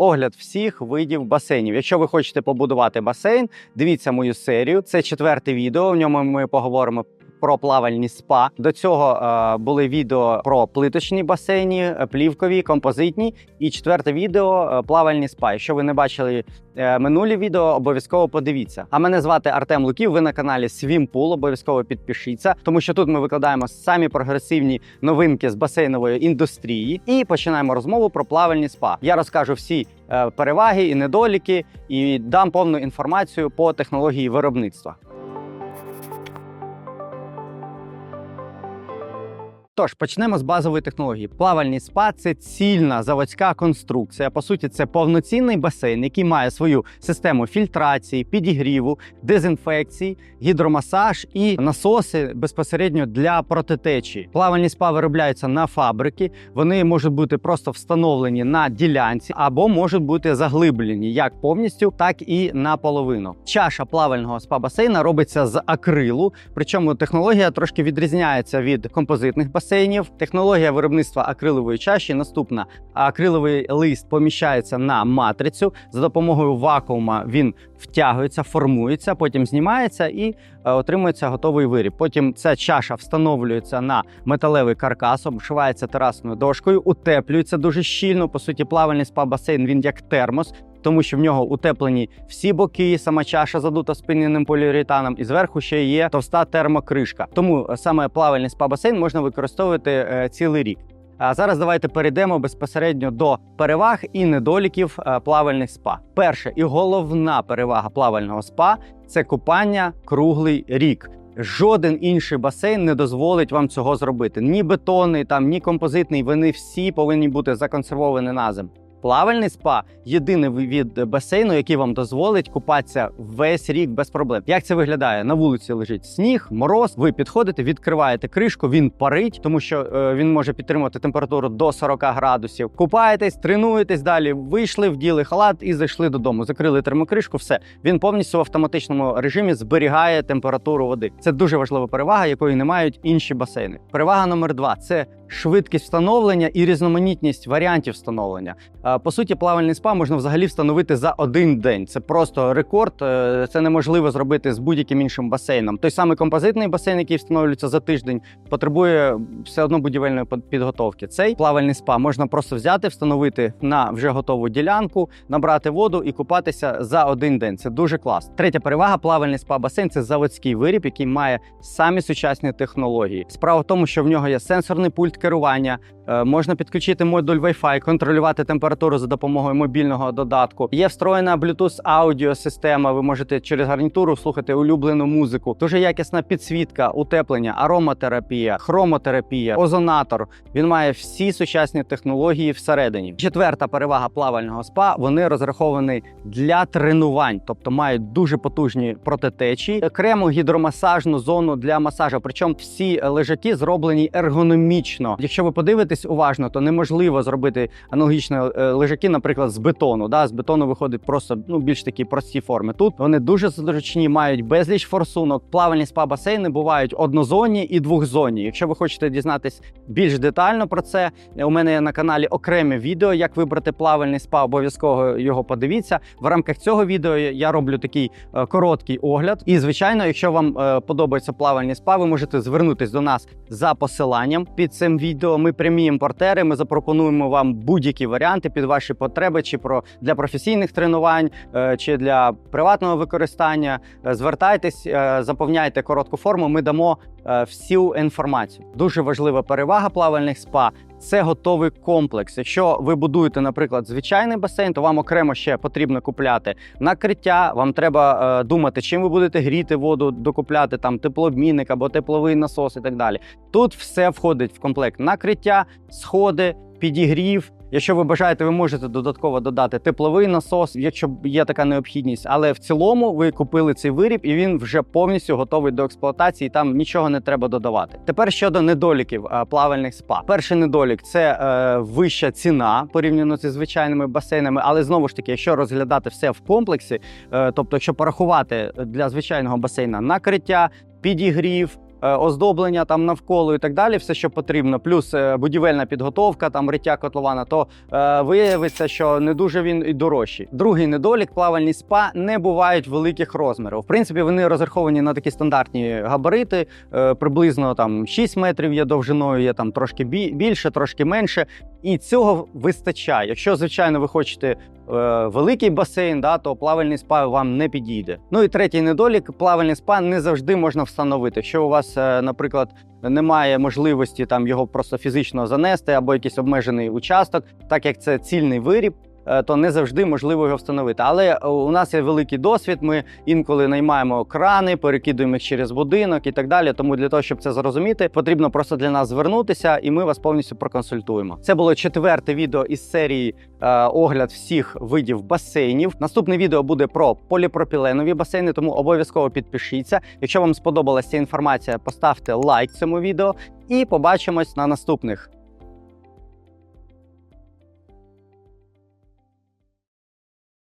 огляд всіх видів басейнів. Якщо ви хочете побудувати басейн, дивіться мою серію. Це четверте відео. В ньому ми поговоримо. Про плавальні спа до цього е, були відео про плиточні басейні, е, плівкові, композитні. І четверте відео е, плавальні спа. Якщо ви не бачили е, минулі відео, обов'язково подивіться. А мене звати Артем Луків. Ви на каналі Свімпул. Обов'язково підпишіться, тому що тут ми викладаємо самі прогресивні новинки з басейнової індустрії. І починаємо розмову про плавальні спа. Я розкажу всі е, переваги і недоліки, і дам повну інформацію по технології виробництва. Тож почнемо з базової технології. Плавальні спа це цільна заводська конструкція. По суті, це повноцінний басейн, який має свою систему фільтрації, підігріву, дезінфекції, гідромасаж і насоси безпосередньо для протитечі. Плавальні спа виробляються на фабрики. Вони можуть бути просто встановлені на ділянці або можуть бути заглиблені як повністю, так і наполовину. Чаша плавального спа-басейна робиться з акрилу, причому технологія трошки відрізняється від композитних басейнів. Технологія виробництва акрилової чаші наступна: акриловий лист поміщається на матрицю. За допомогою вакуума він втягується, формується, потім знімається і е, отримується готовий виріб. Потім ця чаша встановлюється на металевий каркас, обшивається терасною дошкою, утеплюється дуже щільно. По суті, плавальний спа-басейн він як термос. Тому що в нього утеплені всі боки, сама чаша задута спинним поліуретаном, і зверху ще є товста термокришка. Тому е, саме плавальний спа-басейн можна використовувати е, цілий рік. А зараз давайте перейдемо безпосередньо до переваг і недоліків е, плавальних спа. Перша і головна перевага плавального спа це купання круглий рік. Жоден інший басейн не дозволить вам цього зробити. Ні бетонний, там, ні композитний. Вони всі повинні бути законсервовані на зиму. Плавальний спа єдиний від басейну, який вам дозволить купатися весь рік без проблем. Як це виглядає? На вулиці лежить сніг, мороз. Ви підходите, відкриваєте кришку, він парить, тому що е, він може підтримувати температуру до 40 градусів. Купаєтесь, тренуєтесь далі. Вийшли, вділи халат і зайшли додому. Закрили термокришку. Все він повністю в автоматичному режимі зберігає температуру води. Це дуже важлива перевага, якої не мають інші басейни. Перевага номер два це швидкість встановлення і різноманітність варіантів встановлення. По суті, плавальний спа можна взагалі встановити за один день. Це просто рекорд. е, Це неможливо зробити з будь-яким іншим басейном. Той самий композитний басейн, який встановлюється за тиждень, потребує все одно будівельної підготовки. Цей плавальний спа можна просто взяти, встановити на вже готову ділянку, набрати воду і купатися за один день. Це дуже класно. Третя перевага плавальний спа-басейн це заводський виріб, який має самі сучасні технології. Справа в тому, що в нього є сенсорний пульт керування. Е, Можна підключити модуль Wi-Fi, контролювати температуру за допомогою мобільного додатку. Є встроєна Bluetooth аудіосистема. Ви можете через гарнітуру слухати улюблену музику. Дуже якісна підсвітка, утеплення, ароматерапія, хромотерапія, озонатор. Він має всі сучасні технології всередині. Четверта перевага плавального спа вони розраховані для тренувань, тобто мають дуже потужні протитечі, окрему гідромасажну зону для масажу. Причому всі лежаки зроблені ергономічно. Якщо ви подивитесь уважно, то неможливо зробити аналогічні е, лежаки, наприклад, з бетону. Да, з бетону виходить просто ну більш такі прості форми. Тут вони дуже зручні, мають безліч форсунок. Плавальні спа-басейни бувають однозонні і двохзонні. Якщо ви хочете дізнатись більш детально про це, у мене є на каналі окреме відео, як вибрати плавальний спа. Обов'язково його подивіться. В рамках цього відео я роблю такий е, короткий огляд. І звичайно, якщо вам е, подобається плавальні спа, ви можете звернутись до нас за посиланням під цим відео. Ми прямі імпортери. Ми запропонуємо вам будь-які варіанти під ваші потреби, чи про для професійних тренувань, е, чи для приватного використання. Е, Звертайтесь, е, заповняйте коротку форму. Ми дамо всю інформацію. Дуже важлива перевага плавальних спа. Це готовий комплекс. Якщо ви будуєте, наприклад, звичайний басейн, то вам окремо ще потрібно купляти накриття. Вам треба е, думати, чим ви будете гріти воду, докупляти там теплообмінник або тепловий насос і так далі. Тут все входить в комплект накриття, сходи, підігрів. Якщо ви бажаєте, ви можете додатково додати тепловий насос, якщо є така необхідність. Але в цілому ви купили цей виріб і він вже повністю готовий до експлуатації. Там нічого не треба додавати. Тепер щодо недоліків е, плавальних спа. Перший недолік це е, вища ціна порівняно зі звичайними басейнами. Але знову ж таки, якщо розглядати все в комплексі, е, тобто, якщо порахувати для звичайного басейна накриття, підігрів. Е, оздоблення там навколо і так далі, все, що потрібно, плюс е, будівельна підготовка, там риття котлована, то е, виявиться, що не дуже він і дорожчий. Другий недолік плавальні спа не бувають великих розмірів. В принципі, вони розраховані на такі стандартні габарити, е, приблизно там 6 метрів є довжиною, є там трошки бі- більше, трошки менше. І цього вистачає. Якщо, звичайно, ви хочете е, великий басейн, да, то плавальний спа вам не підійде. Ну і третій недолік: плавальний спа не завжди можна встановити. Якщо у вас, е, наприклад, немає можливості там його просто фізично занести або якийсь обмежений участок, так як це цільний виріб. Е, То не завжди можливо його встановити. Але у нас є великий досвід. Ми інколи наймаємо крани, перекидуємо їх через будинок і так далі. Тому для того, щоб це зрозуміти, потрібно просто для нас звернутися, і ми вас повністю проконсультуємо. Це було четверте відео із серії е, огляд всіх видів басейнів. Наступне відео буде про поліпропіленові басейни, тому обов'язково підпишіться. Якщо вам сподобалася ця інформація, поставте лайк цьому відео і побачимось на наступних.